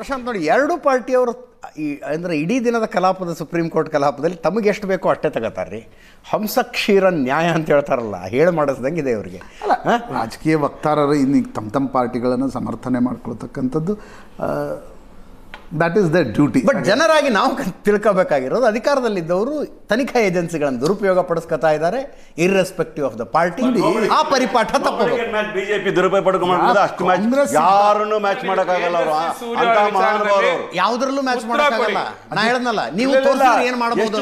ಪ್ರಶಾಂತ್ ನೋಡಿ ಎರಡು ಪಾರ್ಟಿಯವರು ಈ ಅಂದರೆ ಇಡೀ ದಿನದ ಕಲಾಪದ ಸುಪ್ರೀಂ ಕೋರ್ಟ್ ಕಲಾಪದಲ್ಲಿ ತಮಗೆ ಎಷ್ಟು ಬೇಕೋ ಅಷ್ಟೇ ತಗೋತಾರೆ. ರೀ ಹಂಸಕ್ಷೀರ ನ್ಯಾಯ ಅಂತ ಹೇಳ್ತಾರಲ್ಲ ಹೇಳಿ ಮಾಡಿಸ್ದಂಗೆ ಇದೆ ಇವರಿಗೆ ರಾಜಕೀಯ ವಕ್ತಾರರು ಇನ್ನು ತಮ್ಮ ತಮ್ಮ ಪಾರ್ಟಿಗಳನ್ನು ಸಮರ್ಥನೆ ಮಾಡ್ಕೊಳ್ತಕ್ಕಂಥದ್ದು that is the duty but ಜನರಾಗಿ ನಾವು ತಿಳ್ಕೋಬೇಕಾಗಿರೋದು ಅಧಿಕಾರದಲ್ಲಿದ್ದವರು ತನಿಖಾ ಏಜೆನ್ಸಿಗಳನ್ನು ದುರುಪಯೋಗ ಪಡಿಸ್ಕೊತಾ ಇದ್ದಾರೆ ಇರ್ರೆಸ್ಪೆಕ್ಟಿವ್ ಆಫ್ ದ ಪಾರ್ಟಿ ಆ ಪರಿಪಾಠ ತಪ್ಪಬೇಕು ಬಿಜೆಪಿ ದುರುಪಯೋಗ ಪಡ್ಕೊಂಡು ಅಷ್ಟು ಮ್ಯಾಚ್ ಯಾರನ್ನು ಮ್ಯಾಚ್ ಮಾಡಕ್ಕಾಗಲ್ಲ ಅವರು. ಯಾವ್ದ್ರಲ್ಲೂ ಮ್ಯಾಚ್ ಮಾಡೋಕ್ಕಾಗಲ್ಲ. ನಾ ಹೇಳದ್ನಲ್ಲ ನೀವು ತೋರಿಸಿದ್ರೆ ಏನ್ ಮಾಡಬಹುದು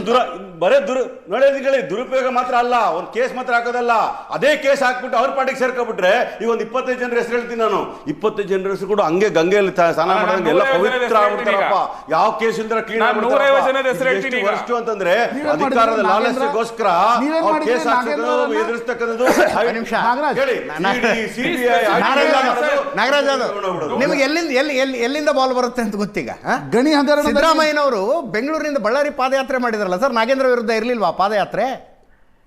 ಬರೇ ದುರು ನೋಡಿ ದುರುಪಯೋಗ ಮಾತ್ರ ಅಲ್ಲ ಒಂದು ಕೇಸ್ ಮಾತ್ರ ಹಾಕೋದಲ್ಲ ಅದೇ ಕೇಸ್ ಹಾಕ್ಬಿಟ್ಟು ಅವ್ರ ಪಾರ್ಟಿಗೆ ಸೇರ್ಕೊಬಿಟ್ರೆ ಈಗ ಒಂದು ಇಪ್ಪತ್ತೈದು ಜನರ ಹೆಸರು ಹೇಳ್ತೀನಿ ನಾನು ಇಪ್ಪತ್ತೈದು ಜನರ ಹೆಸರು ಕೂಡ ಹಂಗೆ ಗಂಗೆಯಲ್ಲಿ ಸ್ನಾನ ನಾನು ಮಾಡೋದಂಗೆ ಎಲ್ಲ ಪವಿತ್ರ ಆಗ್ಬಿಡ್ತಾರಪ್ಪ ಯಾವ ಕೇಸ್ ಇಂದ ಕ್ಲೀನ್ ನಾನು ಅಷ್ಟು ಅಂತಂದ್ರೆ ಅಧಿಕಾರದ ಲಾಲಸ್ಯಗೋಸ್ಕರ ಕೇಸ್ ಹಾಕ್ಸೋದು? ಎದುರಿಸ್ತಕ್ಕಂಥದ್ದು ನಿಮಿಷ. ನಾಗರಾಜ್. ಹೇಳಿ ನಾ- ಸಿಬಿಐ ನಾಗರಾಜ್ ಯಾದವ್, ನಾಗರಾಜ್ ಯಾದವ್ ನಿಮಗೆ ಎಲ್ಲಿಂದ ಎಲ್ಲಿ ಎಲ್ಲಿ ಎಲ್ಲಿಂದ ಬಾಲ್ ಬರುತ್ತೆ ಅಂತ ಗೊತ್ತೀಗ? ಗಣಿ ಸಿದ್ದರಾಮಯ್ಯನವರು ಬೆಂಗಳೂರಿನಿಂದ ಬಳ್ಳಾರಿ ಪಾದಯಾತ್ರೆ ಮಾಡಿದ್ರಲ್ಲ ಸರ್ ನಾಗೇಂದ್ರ ವಿರುದ್ಧ ಇರ್ಲಿಲ್ವಾ ಪಾದಯಾತ್ರೆ?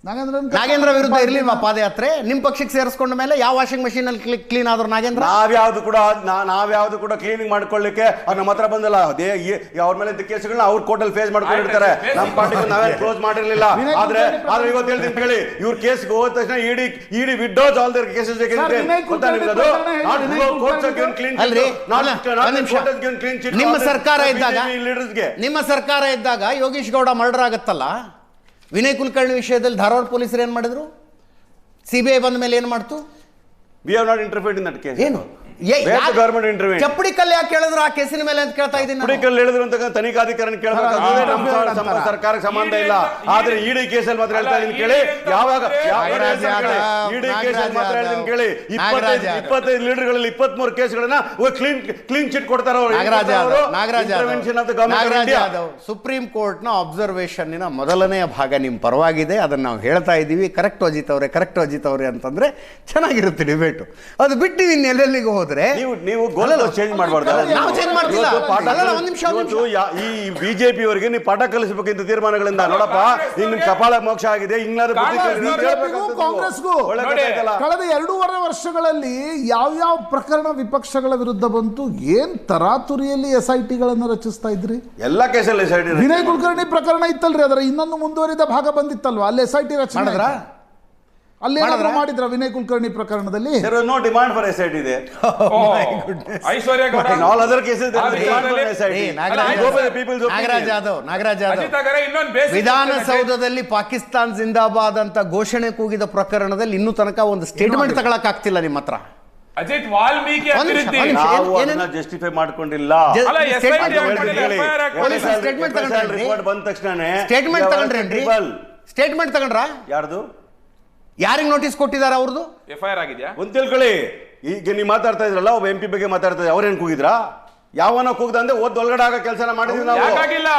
ನಾಗೇಂದ್ರ ವಿರುದ್ಧ ಇರ್ಲಿಲ್ವಾ ಪಾದಯಾತ್ರೆ? ನಿಮ್ ಪಕ್ಷಕ್ಕೆ ಸೇರಿಸ್ಕೊಂಡ ಮೇಲೆ ಯಾವ ವಾಷಿಂಗ್ ಮಷೀನ್ ಅಲ್ಲಿ ಕ್ಲೀನ್ ಆದ್ರು ನಾಗೇಂದ್ರ? ನಾವ್ಯಾವ್ದು ಕೂಡ ನಾವ್ಯಾವ್ದು ಕೂಡ ಕ್ಲೀನಿಂಗ್ ಮಾಡ್ಕೊಳ್ಳಿಕ್ಕೆ ಅವ್ರ ನಮ್ಮ ಹತ್ರ ಬಂದಿಲ್ಲ. ಅದೇ ಅವ್ರ ಮೇಲೆ ಕೇಸುಗಳನ್ನ ಅವ್ರ ಅವ್ರ ಕೋರ್ಟಲ್ಲಿ ಫೇಸ್ ಮಾಡ್ಕೊಂಡಿರ್ತಾರೆ. ನಮ್ಮ ಪಾರ್ಟಿಗೆ ನಾವೇ ಕ್ಲೋಸ್ ಮಾಡಿರ್ಲಿಲ್ಲ. ಆದ್ರೆ ಆದ್ರೆ ಇವತ್ತು ಹೇಳ್ತೀನಿ ಕೇಳಿ ಇವ್ರ ಕೇಸ್ ಹೋದ ತಕ್ಷಣ ಇಡಿ ಇಡಿ ವಿಡ್ಡೋಸ್ ಆಲ್ ದರ್ ಕೇಸಸ್ ನಿಮ್ಮ ಸರ್ಕಾರ ಇದ್ದಾಗ ನಿಮ್ಮ ಸರ್ಕಾರ ಇದ್ದಾಗ ಯೋಗೀಶ್ ಗೌಡ ಮರ್ಡರ್ ಆಗತ್ತಲ್ಲ? ವಿನಯ್ ಕುಲಕರ್ಣಿ ವಿಷಯದಲ್ಲಿ ಧಾರವಾಡ ಪೊಲೀಸರು ಏನು ಮಾಡಿದ್ರು? ಸಿಬಿಐ ಬಂದ ಮೇಲೆ ಏನು ಮಾಡ್ತು? We have not interfered in that case ಏನು? Intervened? ಚಪ್ಪಡಿ ಕಲ್ಲು ಯಾಕೆ ಕೇಳಿದ್ರು ಆ ಕೇಸಿನ ಮೇಲೆ ಅಂತ ಕೇಳ್ತಾ ಇದ್ದೀನಿ ನಾನು. ಕುಡಿಕಲ್ ಹೇಳಿದ್ರು ಅಂತ ತನಿಖಾಧಿಕಾರಿ ಕೇಳಬೇಕಾದ್ರೆ ನಮ್ಮ. ಸರ್ಕಾರಕ್ಕೆ ಸಂಬಂಧ ಇಲ್ಲ. ಆದ್ರೆ ಅಂತ- ಇಡಿ ಕೇಸಲ್ಲಿ ಮಾತ್ರ ಹೇಳ್ತಾ ಇದೀನಿ ಕೇಳಿ. ಯಾವಾಗ? ಇಡಿ ಕೇಸಲ್ಲಿ ಮಾತ್ರ ಹೇಳ್ತೀನಿ ಕೇಳಿ. ಇಪ್ಪತ್ತೈದು ಲೀಡರ್ಗಳಲ್ಲಿ ಲೀಡರ್ಗಳಲ್ಲಿ ಇಪ್ಪತ್ಮೂರು ಕೇಸ್ಗಳನ್ನ ಕ್ಲೀನ್ ಕ್ಲೀನ್ ಚಿಟ್ ಕೊಡ್ತಾರ ಸುಪ್ರೀಂ ಕೋರ್ಟ್ನ ಅಬ್ಸರ್ವೇಷನ್ ಗವರ್ಮೆಂಟ್ ಕೋರ್ಟ್ನ ಅಬ್ಸರ್ವೇಷನ್ನಿನ ಮೊದಲನೆಯ ಭಾಗ ನಿಮ್ ಪರವಾಗಿದೆ. ಅದನ್ನ ನಾವು ಹೇಳ್ತಾ ಇದ್ದೀವಿ ಕರೆಕ್ಟ್ ಅಜಿತ್ ಅವರೇ ಕರೆಕ್ಟ್ ಅಜಿತ್ ಅವರೇ ಅಂತಂದ್ರೆ ಚೆನ್ನಾಗಿರುತ್ತೆ ಡಿಬೇಟು ಅದು ಬಿಟ್ಟು ಇನ್ನು ಎಲ್ಲೆಲ್ಲಿಗೆ ಹೋದ್ರೆ. ನೀವು ನೀವು ಗೋಲ್ ಚೇಂಜ್ ಮಾಡಬಾರ್ದು ನಾವು ಮಾಡ್ತಿಲ್ಲ. ಒಂದ್ ನಿಮಿಷ, ಇವತ್ತು ಯಾ- ಈ ಬಿಜೆಪಿ ಅವರಿಗೆ ನೀವು ಪಾಠ ಕಲಿಸಬೇಕಿಂತ ತೀರ್ಮಾನಗಳಿಂದ ನೋಡಪ್ಪ ಇನ್ನು ಕಪಾಳ ಮೋಕ್ಷ ಆಗಿದೆ ಬುದ್ಧಿ ಅಂತ ಬಿಜೆಪಿಗೂ ಕಾಂಗ್ರೆಸ್ಗೂ ಒಳ್ಳೆ? ಕಳೆದ ಎರಡೂವರೆ ವರ್ಷಗಳಲ್ಲಿ ಯಾವ್ಯಾವ ಪ್ರಕರಣ ವಿಪಕ್ಷಗಳ ವಿರುದ್ಧ ಬಂತು ಏನ್ ತರಾತುರಿಯಲ್ಲಿ ಎಸ್ ಐ ಟಿಗಳನ್ನು ರಚಿಸ್ತಾ ಇದ್ರಿ ಎಲ್ಲ ಕೇಸಲ್ಲಿ ಸೈಡ್ ವಿನಯ್ ಕುಲಕರ್ಣಿ ಪ್ರಕರಣ ಇತ್ತಲ್ರಿ ಅದರ ಇನ್ನೊಂದು ಮುಂದುವರಿದ ಭಾಗ ಬಂದಿತ್ತಲ್ವಾ ಅಲ್ಲಿ ಎಸ್ ಐ ಟಿ ರಚನೆ ಮಾಡಿದ್ರಾ? ಆಯ್ತಾ? ಅಲ್ಲಿ ಏನಾದ್ರು ಮಾಡಿದ್ರ? ವಿನಯ್ ಕುಲಕರ್ಣಿ ಪ್ರಕರಣದಲ್ಲಿ? There was no demand for SIT ಇದೆ. ಐಶ್ವರ್ಯ ಗೌಡ. ಏ, ನಾಗರಾಜ್ ಯಾದವ್ ನಾಗರಾಜ್ ಯಾದವ್ ಅಜಿತ್ ಆಗರೆ ಇನ್ನೊಂದು ಬೇಸಿಕ್ ವಿಧಾನಸೌಧದಲ್ಲಿ ಪಾಕಿಸ್ತಾನ್ ಜಿಂದಾಬಾದ್ ಅಂತ ಘೋಷಣೆ ಕೂಗಿದ ಪ್ರಕರಣದಲ್ಲಿ ಇನ್ನೂ ತನಕ ಒಂದು ಸ್ಟೇಟ್ಮೆಂಟ್ ತಗೊಳಕ್ ಆಗ್ತಿಲ್ಲ ನಿಮ್ಮ ಹತ್ರ. ಅಜಿತ್ ವಾಲ್ಮೀಕಿ ಜಸ್ಟಿಫೈ ನಿಮಿಷ, ಅಭಿವೃದ್ಧಿ. ನಾವು ಅದನ್ನ justify ಮಾಡ್ಕೊಂಡಿಲ್ಲ. ಸ್ಟೇಟ್ಮೆಂಟ್ ತಗೊಂಡ್ರೇನ್ರಿ? ರಿಪೋರ್ಟ್ ಬಂದ ತಕ್ಷಣ ಸ್ಟೇಟ್ಮೆಂಟ್ ತಗೊಂಡ್ರೇನ್ರಿ? ಸ್ಟೇಟ್ಮೆಂಟ್ ತಗೊಂಡ್ರ? ಯಾರ್ದು? ಯಾರಿಗೆ ನೋಟಿಸ್ ಕೊಟ್ಟಿದ್ದಾರೆ ಅವ್ರದ್ದು? ಎಫ್ ಐ ಆರ್ ಆಗಿದ್ಯಾ? ಒಂದ್ ತಿಳ್ಕೊಳ್ಳಿ. ಈಗ ನೀವು ಮಾತಾಡ್ತಾ ಇದ್ರಲ್ಲ ಒಬ್ಬ ಎಂ ಪಿ ಬಗ್ಗೆ ಮಾತಾಡ್ತಾ ಇದ್ದಾರೆ ಅವ್ರೇನ್ ಕೂಗಿದ್ರಾ? ಯಾವನ ಕೂಗ್ದ ಅಂದ್ರೆ ಓದ್ ಒಳಗಡೆ ಆಗೋ ಕೆಲಸ ಮಾಡಿದೀವಿ ನಾವು.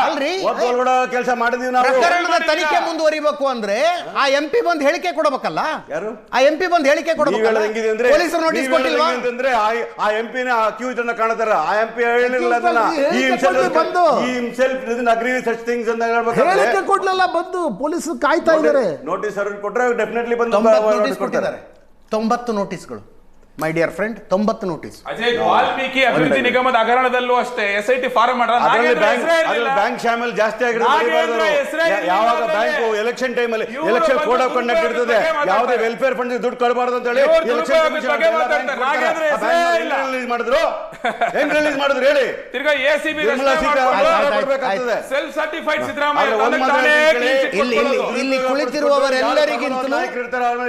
ಅಲ್ರಿ? ಓದ್ ಒಳಗಡೆ ಕೆಲಸ ಮಾಡಿದೀವಿ ನಾವು. ಪ್ರಕರಣದ. ತನಿಖೆ ಮುಂದುವರಿಬೇಕು ಅಂದ್ರೆ ಆ ಎಂ ಪಿ ಬಂದ್ ಹೇಳಿಕೆ ಕೊಡಬೇಕಲ್ಲ? ಯಾರು? ಆ ಎಂ ಪಿ ಬಂದ್ ಹೇಳಿಕೆ ನೀವ್ ಕೊಡಬೇಕಲ್ಲ? ಹೆಂಗಿದೆ ಅಂದ್ರೆ ಪೊಲೀಸರು ನೋಟಿಸ್ ಕೊಟ್ಟಿಲ್ವಾ? ಅಂದ್ರೆ ಆ- ಆ ಎಂ ಪಿನ ಅಕ್ಯೂಸ್ ಅನ್ನ ಕಾಣ್ತಾರ. ಆ ಎಂ ಪಿ ಹೇಳಿಲ್ಲ ಅದನ್ನ. ಈ ಹೇಳಿಕೆ ಕೊಡ್ಲಿ ಬಂದು. ಹಿಮ್ಸೆಲ್ಫ್ ಅಗ್ರಿ ಸಚ್ ಥಿಂಗ್ಸ್ ಅಂತ ಹೇಳ್ಬೇಕಾದ್ರೆ ಹೇಳಿಕೆ ಕೊಡ್ಲಲ್ಲ ಬಂದು ಪೊಲೀಸರು ಕಾಯ್ತಾ ಇದ್ದಾರೆ ನೋಟಿಸ್ ಅವರು ಕೊಟ್ರೆ ಡೆಫಿನೆಟ್ಲಿ ಬಂದು ನೋಟಿಸ್ ಕೊಟ್ಟಿದ್ದಾರೆ. ತೊಂಬತ್ತು ನೋಟಿಸ್ಗಳು ಮೈ ಡಿಯರ್ ಫ್ರೆಂಡ್ ತೊಂಬತ್ತು ನೋಟಿಸ್ ಅಜಯ್ ವಾಲ್ಮೀಕಿ ಅಭಿವೃದ್ಧಿ ನಿಗಮದ ಹಗರಣದಲ್ಲೂ ಅಷ್ಟೇ ಎಸ್ ಐ ಟಿ ಫಾರ್ಮ್ ಮಾಡ್ರ. ಅದ್ರಲ್ಲಿ ಬ್ಯಾಂಕ್ ಹೆಸರೇ ಬ್ಯಾಂಕ್ ಶಾಮಲ್ ಜಾಸ್ತಿ ಆಗಿರೋದು ಯಾವಾಗ ಅದ್ರಲ್ಲಿ. ಬ್ಯಾಂಕ್ ಎಲೆಕ್ಷನ್ ಟೈಮ್ ಅಲ್ಲಿ ಎಲೆಕ್ಷನ್ ಕೋಡ್ ಆಫ್ ಕಂಡಕ್ಟ್ ಇರ್ತದೆ. ಯಾವುದೇ. ವೆಲ್ಫೇರ್ ಫಂಡ್ ದುಡ್ಡು ಕೊಡಬಾರ್ದು ಅಂತ ಹೇಳಿ ಇವ್ರು ರಿಲೀಸ್ ಮಾಡಿದ್ರು? ಹೆಂಗ್ ರಿಲೀಸ್ ಮಾಡಿದ್ರು ಹೇಳಿ? ತಿರ್ಗಾ ಎಸಿಬಿ ಸೆಲ್ಫ್ ಸರ್ಟಿಫೈಡ್ ಸಿದ್ದರಾಮಯ್ಯ. ಇಲ್ಲಿ- ಕೊಟ್ಕೊಳ್ಳೋದು. ಇಲ್ಲಿ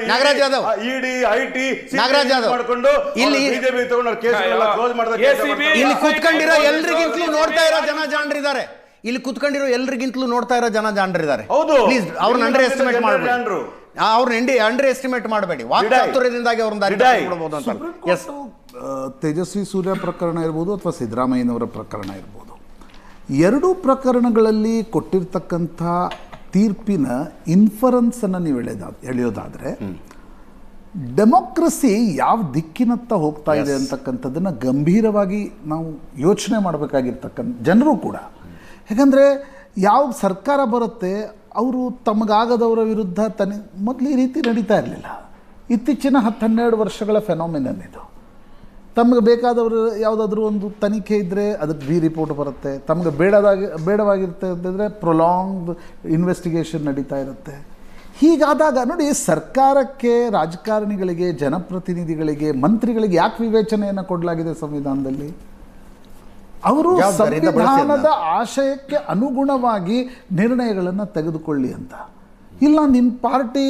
Nagaraj Yadav. ED IT Nagaraj Yadav. ಮಾಡ್ಕೊಂಡು ಇಲ್ಲಿ- ಬಿಜೆಪಿ ತಗೊಂಡು ಕೇಸ್ ಕ್ಲೋಸ್ ಮಾಡಿದ ACB ಇಲ್ಲಿ ಕುತ್ಕೊಂಡಿರೋ ಎಲ್ರಿಗಿಂತಲೂ ನೋಡ್ತಾ ಇರೋ ಜನ ಜಾಣರಿದ್ದಾರೆ ಇಲ್ಲಿ ಕುತ್ಕೊಂಡಿರೋ ಎಲ್ರಿಗಿಂತಲೂ ನೋಡ್ತಾ ಇರೋ ಜನ ಜಾಣರಿದ್ದಾರೆ ಹೌದು. ಪ್ಲೀಸ್ ಅವ್ರನ್ನ ಅಂಡರ್ ಎಸ್ಟಿಮೇಟ್ ಮಾಡಬೇಡಿ. ಅವ್ರನ್ನ ಅಂಡರ್ ಎಸ್ಟಿಮೇಟ್ ಮಾಡಬೇಡಿ. ವಾಕ್ಚಾತುರ್ಯದಿಂದಾಗಿ ಅವ್ರನ್ನ ದಾರಿ ಮಾಡಬಹುದು ಅಂತ ಎಸ್ ತೇಜಸ್ವಿ ಸೂರ್ಯ ಪ್ರಕರಣ ಇರ್ಬೋದು ಅಥವಾ ಸಿದ್ದರಾಮಯ್ಯನವರ ಪ್ರಕರಣ ಇರ್ಬೋದು. ಎರಡೂ ಪ್ರಕರಣಗಳಲ್ಲಿ ಕೊಟ್ಟಿರ್ತಕ್ಕಂಥ ತೀರ್ಪಿನ ಇನ್ಫರೆನ್ಸನ್ನು ನೀವು ಎಳೆದ ಎಳೆಯೋದಾದರೆ ಡೆಮೋಕ್ರಸಿ ಯಾವ ದಿಕ್ಕಿನತ್ತ ಹೋಗ್ತಾ ಇದೆ ಅಂತಕ್ಕಂಥದ್ದನ್ನು ಗಂಭೀರವಾಗಿ ನಾವು ಯೋಚನೆ ಮಾಡಬೇಕಾಗಿರ್ತಕ್ಕಂಥ ಜನರು ಕೂಡ. ಯಾಕಂದರೆ ಯಾವ ಸರ್ಕಾರ ಬರುತ್ತೆ ಅವರು ತಮಗಾಗದವರ ವಿರುದ್ಧ ತನಿ ಮೊದಲು ಈ ರೀತಿ ನಡೀತಾ ಇರಲಿಲ್ಲ. ಇತ್ತೀಚಿನ ಹತ್ತು ಹನ್ನೆರಡು ವರ್ಷಗಳ ಫೆನೋಮಿನನ್ ಇದು. ತಮಗೆ ಬೇಕಾದವರು ಯಾವುದಾದ್ರೂ ಒಂದು ತನಿಖೆ ಇದ್ದರೆ ಅದಕ್ಕೆ ಬಿ ರಿಪೋರ್ಟ್ ಬರುತ್ತೆ. ತಮಗೆ ಬೇಡದಾಗಿ ಬೇಡವಾಗಿರುತ್ತೆ ಅಂತಂದರೆ ಪ್ರೊಲಾಂಗ್ ಇನ್ವೆಸ್ಟಿಗೇಷನ್ ನಡೀತಾ ಇರುತ್ತೆ. ಹೀಗಾದಾಗ ನೋಡಿ ಸರ್ಕಾರಕ್ಕೆ ರಾಜಕಾರಣಿಗಳಿಗೆ ಜನಪ್ರತಿನಿಧಿಗಳಿಗೆ ಮಂತ್ರಿಗಳಿಗೆ ಯಾಕೆ ವಿವೇಚನೆಯನ್ನು ಕೊಡಲಾಗಿದೆ ಸಂವಿಧಾನದಲ್ಲಿ? ಅವರು ಸಂವಿಧಾನದ ಆಶಯಕ್ಕೆ ಅನುಗುಣವಾಗಿ ನಿರ್ಣಯಗಳನ್ನು ತೆಗೆದುಕೊಳ್ಳಿ ಅಂತ. ಇಲ್ಲ ನಿಮ್ಮ ಪಾರ್ಟಿ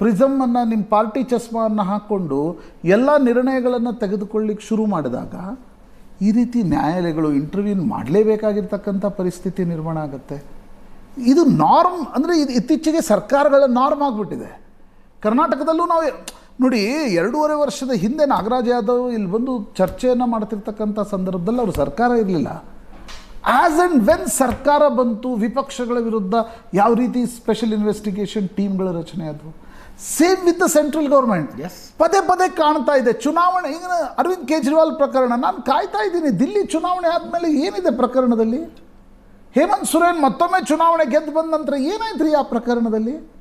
ಪ್ರಿಸಮನ್ನು ನಿಮ್ಮ ಪಾರ್ಟಿ ಚಸ್ಮಾವನ್ನು ಹಾಕ್ಕೊಂಡು ಎಲ್ಲ ನಿರ್ಣಯಗಳನ್ನು ತೆಗೆದುಕೊಳ್ಳಿಕ್ಕೆ ಶುರು ಮಾಡಿದಾಗ ಈ ರೀತಿ ನ್ಯಾಯಾಲಯಗಳು ಇಂಟರ್ವ್ಯೂನ್ ಮಾಡಲೇಬೇಕಾಗಿರ್ತಕ್ಕಂಥ ಪರಿಸ್ಥಿತಿ ನಿರ್ಮಾಣ ಆಗುತ್ತೆ. ಇದು ನಾರ್ಮ್ ಅಂದರೆ ಇದು ಇತ್ತೀಚೆಗೆ ಸರ್ಕಾರಗಳ ನಾರ್ಮ್ ಆಗಿಬಿಟ್ಟಿದೆ. ಕರ್ನಾಟಕದಲ್ಲೂ ನಾವು ನೋಡಿ, ಎರಡೂವರೆ ವರ್ಷದ ಹಿಂದೆ ನಾಗರಾಜ್ ಯಾದವ್ ಇಲ್ಲಿ ಬಂದು ಚರ್ಚೆಯನ್ನು ಮಾಡ್ತಿರ್ತಕ್ಕಂಥ ಸಂದರ್ಭದಲ್ಲಿ ಅವರು ಸರ್ಕಾರ ಇರಲಿಲ್ಲ. ಆ್ಯಸ್ ಆ್ಯಂಡ್ ವೆನ್ ಸರ್ಕಾರ ಬಂತು ವಿಪಕ್ಷಗಳ ವಿರುದ್ಧ ಯಾವ ರೀತಿ ಸ್ಪೆಷಲ್ ಇನ್ವೆಸ್ಟಿಗೇಷನ್ ಟೀಮ್ಗಳ ರಚನೆ ಆದವು? Same with the central government. ಪದೇ ಪದೇ ಕಾಣ್ತಾ ಇದೆ. ಚುನಾವಣೆ ಈಗ ಅರವಿಂದ್ ಕೇಜ್ರಿವಾಲ್ ಪ್ರಕರಣ ನಾನು ಕಾಯ್ತಾ ಇದ್ದೀನಿ. ದಿಲ್ಲಿ ಚುನಾವಣೆ ಆದಮೇಲೆ ಏನಿದೆ ಪ್ರಕರಣದಲ್ಲಿ? ಹೇಮಂತ್ ಸೊರೇನ್ ಮತ್ತೊಮ್ಮೆ ಚುನಾವಣೆ ಗೆದ್ದು ಬಂದ ನಂತರ ಏನಾಯ್ತು ರೀ ಆ ಪ್ರಕರಣದಲ್ಲಿ?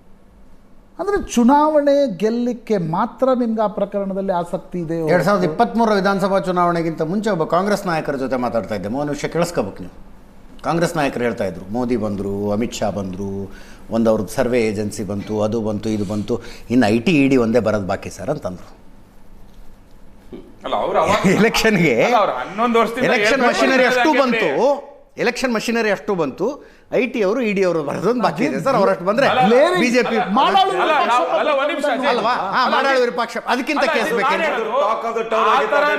ಅಂದರೆ ಚುನಾವಣೆ ಗೆಲ್ಲಲಿಕ್ಕೆ ಮಾತ್ರ ನಿಮ್ಗೆ ಆ ಪ್ರಕರಣದಲ್ಲಿ ಆಸಕ್ತಿ ಇದೆ ಎರಡು ಸಾವಿರದ ಇಪ್ಪತ್ತ್ಮೂರ ವಿಧಾನಸಭಾ ಚುನಾವಣೆಗಿಂತ ಮುಂಚೆ ಒಬ್ಬ ಕಾಂಗ್ರೆಸ್ ನಾಯಕರ ಜೊತೆ ಮಾತಾಡ್ತಾ ಇದ್ದೆ. ಮೂರು ವಿಷಯ ಕೇಳಿಸ್ಕೋಬೇಕು ನೀವು. ಕಾಂಗ್ರೆಸ್ ನಾಯಕರು ಹೇಳ್ತಾ ಇದ್ರು ಮೋದಿ ಬಂದರು ಅಮಿತ್ ಶಾ ಬಂದರು ಒಂದು ಅವ್ರದ್ದು ಸರ್ವೆ ಏಜೆನ್ಸಿ ಬಂತು ಅದು ಬಂತು ಇದು ಬಂತು ಇನ್ನು ಐ ಟಿ ಇ ಡಿ ಒಂದೇ ಬರೋದು ಬಾಕಿ ಸರ್ ಅಂತಂದ್ರು. ಅಲ್ಲ ಅವ್ರು ಅವಾಗ ಎಲೆಕ್ಷನ್ಗೆ ಅಲ್ಲ, ಅವ್ರು ಹನ್ನೊಂದು ವರ್ಷದಿಂದ ಎಲೆಕ್ಷನ್ ಮಷಿನರಿ ಅಷ್ಟು ಬಂತು. ಎಲೆಕ್ಷನ್ ಮಷಿನರಿ ಅಷ್ಟು ಬಂತು. ಐ ಟಿ ಅವರು ಇಡಿ ಅವರು ಬರೋದೊಂದು ಬಾಕಿ ಇದೆ ಸರ್ ಅವರಷ್ಟು ಬಂದ್ರೆ ಬಿಜೆಪಿ. ಅಲ್ವಾ ಮಾಡಾಳು ವಿರೂಪಾಕ್ಷ ಅದಕ್ಕಿಂತ ಕೇಸ್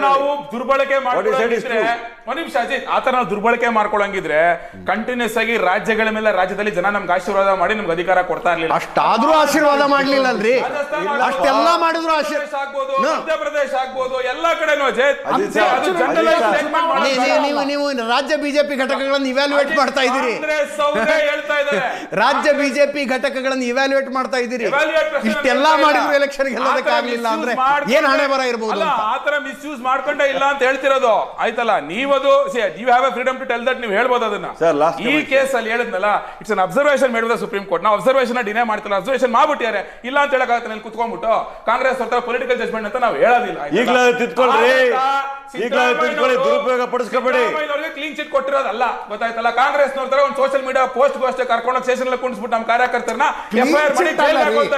ನಾವು. ದುರ್ಬಳಕೆ ಒಂದ್ ನಿಮಿಷ ಅಜಿತ್ ಆತರ ನಾವು ದುರ್ಬಳಕೆ ಮಾಡ್ಕೊಳಂಗಿದ್ರೆ ಕಂಟಿನ್ಯೂಸ್ ಆಗಿ ರಾಜ್ಯಗಳ ಮೇಲೆ ರಾಜ್ಯದಲ್ಲಿ ಜನ ನಮ್ಗೆ ಆಶೀರ್ವಾದ ಮಾಡಿ ನಮ್ಗೆ ಅಧಿಕಾರ ಕೊಡ್ತಾ ಇರ್ಲಿಲ್ಲ ಅಷ್ಟಾದ್ರೂ ಆಶೀರ್ವಾದ ಮಾಡ್ಲಿಲ್ಲ ಅಲ್ರಿ ಅಷ್ಟೆಲ್ಲ ಮಾಡಿದ್ರು ಆಶೀರ್ವಾದ ಆಗ್ಬೋದು. ಮಧ್ಯಪ್ರದೇಶ ಆಗ್ಬೋದು ಎಲ್ಲಾ ಕಡೆನೂ ಅಜಿತ್. ನೀವು ನೀವು ರಾಜ್ಯ ಬಿಜೆಪಿ ಘಟಕಗಳನ್ನು ಇವ್ಯಾಲ್ಯೂಯೇಟ್ ಮಾಡ್ತಾ ಇದೀರಿ ಹೇಳ್ತಾ ಇದ್ದಾರೆ. ರಾಜ್ಯ ಬಿಜೆಪಿ ಘಟಕಗಳನ್ನು ಇವ್ಯಾಲ್ಯೂಯೇಟ್ ಮಾಡ್ತಾ ಇದ್ದೀರಿ. ಇಷ್ಟೆಲ್ಲ ಮಾಡಿದ್ರು. ಎಲೆಕ್ಷನ್ ಆಗ್ಲಿಲ್ಲ ಅಂದ್ರೆ ಏನ್ ಹಣೆ ಬರ ಇರಬಹುದು ಆತರ ಅಂತ? ಆ ತರ ಮಿಸ್ಯೂಸ್ ಮಾಡ್ಕೊಂಡೇ ಇಲ್ಲ ಅಂತ ಹೇಳ್ತಿರೋದು. ಆಯ್ತಲ್ಲ ನೀವದು you have a freedom to tell that ನೀವು ಹೇಳ್ಬೋದು ಅದನ್ನ. ಈ ಕೇಸ್ ಅಲ್ಲಿ ಹೇಳಿದ್ನಲ್ಲ ಇಟ್ಸ್ ಅನ್ ಅಬ್ಸರ್ವೇಷನ್ ಮಾಡಿದ ಸುಪ್ರೀಂ ಕೋರ್ಟ್ ನಾವು ಅಬ್ಸರ್ವೇಷನ್ ಡಿನೇ ಮಾಡ್ತಿಲ್ಲ. ಅಬ್ಸರ್ವೇಷನ್ ಮಾಡ್ಬಿಟ್ಟಿದ್ದಾರೆ. ಇಲ್ಲ ಅಂತ ಹೇಳಕ್ಕಾಗತ್ತೆ ಅಲ್ಲಿ ಕುತ್ಕೊಂಡ್ಬಿಟ್ಟು ಕಾಂಗ್ರೆಸ್ ಹತ್ರ ಪೊಲಿಟಿಕಲ್ ಜಜ್ಮೆಂಟ್ ಅಂತ ನಾವು ಹೇಳೋದಿಲ್ಲ ಈಗಲೇ ತಿದ್ಕೊಳ್ಳ್ರಿ ಈಗ್ಲೇ ತಿದ್ಕೊಳ್ಳಿ, ದುರುಪಯೋಗ ಪಡಿಸ್ಕೊಬೇಡಿ. ಕ್ಲೀನ್ ಚಿಟ್ ಕೊಟ್ಟಿರೋದಲ್ಲ ಗೊತ್ತಾಯ್ತಲ್ಲ? ಕಾಂಗ್ರೆಸ್ ನೋಡ್ತಾರೆ ಒಂದು ಸೋಷಿಯಲ್ ಮೀಡಿಯಾ ಪೋಸ್ಟ್ ಅಷ್ಟೇ ಕರ್ಕೊಂಡು ಸ್ಟೇಷನ್ ಅಲ್ಲಿ ಕುಣಿಸ್ಬಿಟ್ಟು ನಮ್ಮ ಕಾರ್ಯಕರ್ತರನ್ನ ಎಫ್ಐಆರ್ ಮಾಡಿ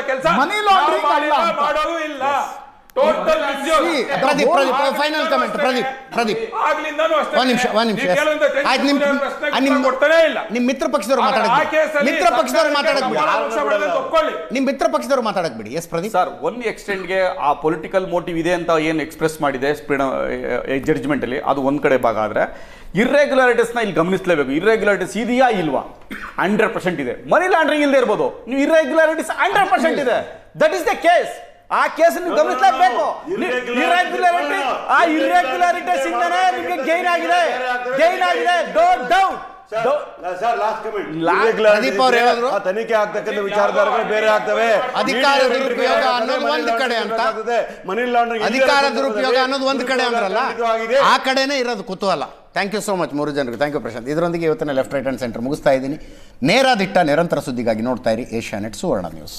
ಕೆಲಸ ಮಾಡೋದು ಇಲ್ಲ. Total Pradeep Pradeep final comment Pradeep Pradeep ಆಗ್ಲಿಂದಾನು ಅಷ್ಟೇ. ಒಂದ್ ನಿಮಿಷ ಒಂದ್ ನಿಮಿಷ. ನೀವು ಕೇಳುವಂತ ಆಯ್ತು ನಿಮ್ ಆ, ನಿಮ್ ಇಲ್ಲ. ನಿಮ್ ಮಿತ್ರ ಪಕ್ಷದವ್ರು ಮಾತಾಡಕ್ ಮಿತ್ರ ಮಾತಾಡಕ್ ಬಿಡಿ. ನಿಮ್ ಮಿತ್ರ ಪಕ್ಷದವ್ರು ಮಾತಾಡಕ್ ಬಿಡಿ. ಎಸ್ ಪ್ರದೀಪ್ ಸರ್ ಒನ್ ಎಕ್ಸ್ಟೆಂಟ್ಗೆ ಆ ಪೊಲಿಟಿಕಲ್ ಮೋಟಿವ್ ಇದೆ ಅಂತ ಏನು ಎಕ್ಸ್ಪ್ರೆಸ್ ಮಾಡಿದೆ? ಜಡ್ಜ್ಮೆಂಟ್ ಅಲ್ಲಿ. ಅದು ಒಂದ್ ಕಡೆ ಭಾಗ ಆದ್ರೆ ಇರ್ರೆಗ್ಯುಲಾರಿಟೀಸ್ನ ಇಲ್ಲಿ ಗಮನಿಸಲೇಬೇಕು. ಇರ್ರೆಗ್ಯುಲಾರಿಟೀಸ್ ಇದೆಯಾ ಇಲ್ವಾ? ಹಂಡ್ರೆಡ್ ಪರ್ಸೆಂಟ್ ಇದೆ. ಮನಿ ಲಾಂಡ್ರಿಂಗ್ ಇಲ್ಲದೆ ಇರ್ಬೋದು. ನೀವು ಇರ್ರೆಗ್ಯುಲಾರಿಟೀಸ್ ಹಂಡ್ರೆಡ್ ಪರ್ಸೆಂಟ್ ಇದೆ. ದಟ್ ಇಸ್ ದ ಕೇಸ್ ಆ ಕೇಸ್ ನೀವು ಗಮನಿಸಲೇಬೇಕು. ಇರ್ರೆಗ್ಯುಲಾರಿಟಿ ಆ ಇರ್ರೆಗ್ಯುಲಾರಿಟೀಸ್ ಇಂದನೇ ನಿಮಗೆ ಗೈನ್ ಆಗಿದೆ. ಗೈನ್ ಆಗಿದೆ. Don't doubt sir last comment La- Pradeep ಅವ್ರು ಹೇಳಿದ್ರು. ತನಿಖೆ ಆಗ್ತಕ್ಕಂಥ ವಿಚಾರಧಾರೆಗಳು ಬೇರೆ ಆಗ್ತವೆ. ಅಧಿಕಾರ ದುರುಪಯೋಗ ಅನ್ನೋದು ಒಂದ್ ಕಡೆ ಅಂತ. ಮನಿ ಲಾಂಡ್ರಿಂಗ್ ಅಧಿಕಾರ ದುರುಪಯೋಗ ಅನ್ನೋದು ಒಂದು ಕಡೆ ಅಂದ್ರಲ್ಲ. ಆ ಕಡೆನೇ ಇರೋದು ಕುತೂಹಲ. ಥ್ಯಾಂಕ್ ಯು ಸೋ ಮಚ್ ಮೂರು ಜನರಿಗೆ. Thank you Prashanth. ಇದರೊಂದಿಗೆ ಇವತ್ತಿನ ಲೆಫ್ಟ್ ರೈಟ್ ಹ್ಯಾಂಡ್ ಸೆಂಟರ್ ಮುಗಿಸ್ತಾ ಇದ್ದೀನಿ. ನೇರ ದಿಟ್ಟ ನಿರಂತರ ಸುದ್ದಿಗಾಗಿ ನೋಡ್ತಾ ಇರಿ. Asianet Suvarna news.